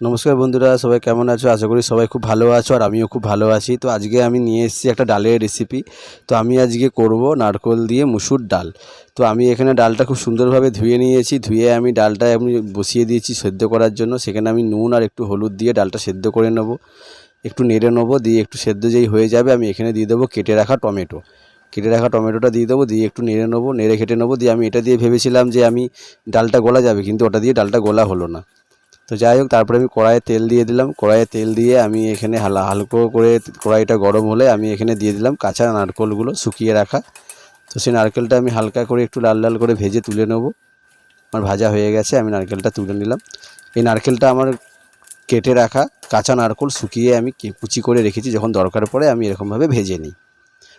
নমস্কার বন্ধুরা, সবাই কেমন আছো? আশা করি সবাই খুব ভালো আছো আর আমিও খুব ভালো আছি। তো আজকে আমি নিয়ে এসেছি একটা ডালের রেসিপি তো আমি আজকে করব নারকোল দিয়ে মুসুর ডাল। তো আমি এখানে ডালটা খুব সুন্দরভাবে ধুয়ে নিয়েছি। ধুয়ে আমি ডালটা আমি বসিয়ে দিয়েছি সেদ্ধ করার জন্য। সেখানে আমি নুন আর একটু হলুদ দিয়ে ডালটা সেদ্ধ করে নেব। একটু নেড়ে নেব, দিয়ে একটু সেদ্ধ যেই হয়ে যাবে আমি এখানে দিয়ে দেবো কেটে রাখা টমেটো। কেটে রাখা টমেটোটা দিয়ে দেবো, দিয়ে একটু নেড়ে নেব, নেড়ে কেটে নেব, দিয়ে আমি এটা দিয়ে ভেবেছিলাম যে আমি ডালটা গলা যাবে, কিন্তু ওটা দিয়ে ডালটা গলা হলো না। তো যাই হোক, তারপরে আমি কড়াইয়ে তেল দিয়ে দিলাম। কড়াইয়ে তেল দিয়ে আমি এখানে হালা, হালকো করে কড়াইটা গরম হলে আমি এখানে দিয়ে দিলাম কাঁচা নারকেলগুলো শুকিয়ে রাখা। তো সেই নারকেলটা আমি হালকা করে একটু লাল লাল করে ভেজে তুলে নেব। আমার ভাজা হয়ে গেছে, আমি নারকেলটা তুলে নিলাম। এই নারকেলটা আমার কেটে রাখা কাঁচা নারকেল শুকিয়ে আমি কুচি করে রেখেছি, যখন দরকার পড়ে আমি এরকমভাবে ভেজে নিই।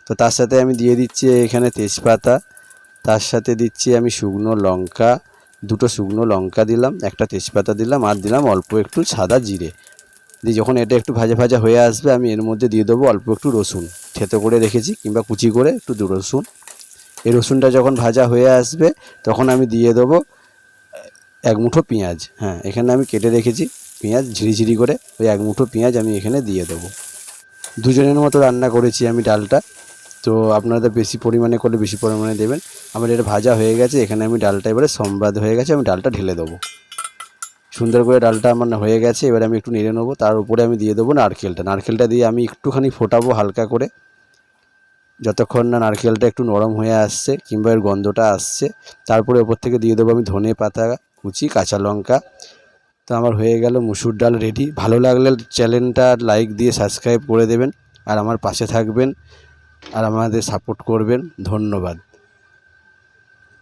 তো তার সাথে আমি দিয়ে দিচ্ছি এখানে তেজপাতা, তার সাথে দিচ্ছি আমি শুকনো লঙ্কা দুটো শুকনো লঙ্কা দিলাম, একটা তেজপাতা দিলাম, আর দিলাম অল্প একটু সাদা জিরে। দিয়ে যখন এটা একটু ভাজা ভাজা হয়ে আসবে, আমি এর মধ্যে দিয়ে দেবো অল্প একটু রসুন। থেতো করে রেখেছি, কিংবা কুচি করে একটু দু রসুন। এই রসুনটা যখন ভাজা হয়ে আসবে, তখন আমি দিয়ে দেবো এক মুঠো পেঁয়াজ। হ্যাঁ এখানে আমি কেটে রেখেছি পেঁয়াজ, ঝিরিঝিরি করে ওই এক মুঠো পেঁয়াজ আমি এখানে দিয়ে দেবো। দুজনের মতো রান্না করেছি আমি ডালটা। তো আপনারা বেশি পরিমাণে করলে বেশি পরিমাণে দেবেন। আমার এটা ভাজা হয়ে গেছে, এখানে আমি ডালটা এবারে সম্বাদ হয়ে গেছে, আমি ডালটা ঢেলে দেবো। সুন্দর করে ডালটা আমার হয়ে গেছে, এবারে আমি একটু নেড়ে নেব, তার উপরে আমি দিয়ে দেবো নারকেলটা। নারকেলটা দিয়ে আমি একটুখানি ফোটাবো হালকা করে, যতক্ষণ না নারকেলটা একটু নরম হয়ে আসছে কিংবা এর গন্ধটা আসছে, তারপরে ওপর থেকে দিয়ে দেবো আমি ধনে পাতা, কুচি, কাঁচা লঙ্কা। তো আমার হয়ে গেল মুসুর ডাল রেডি। ভালো লাগলে চ্যানেলটা লাইক দিয়ে সাবস্ক্রাইব করে দেবেন, আর আমার পাশে থাকবেন। আর আমাদের সাপোর্ট করবেন ধন্যবাদ।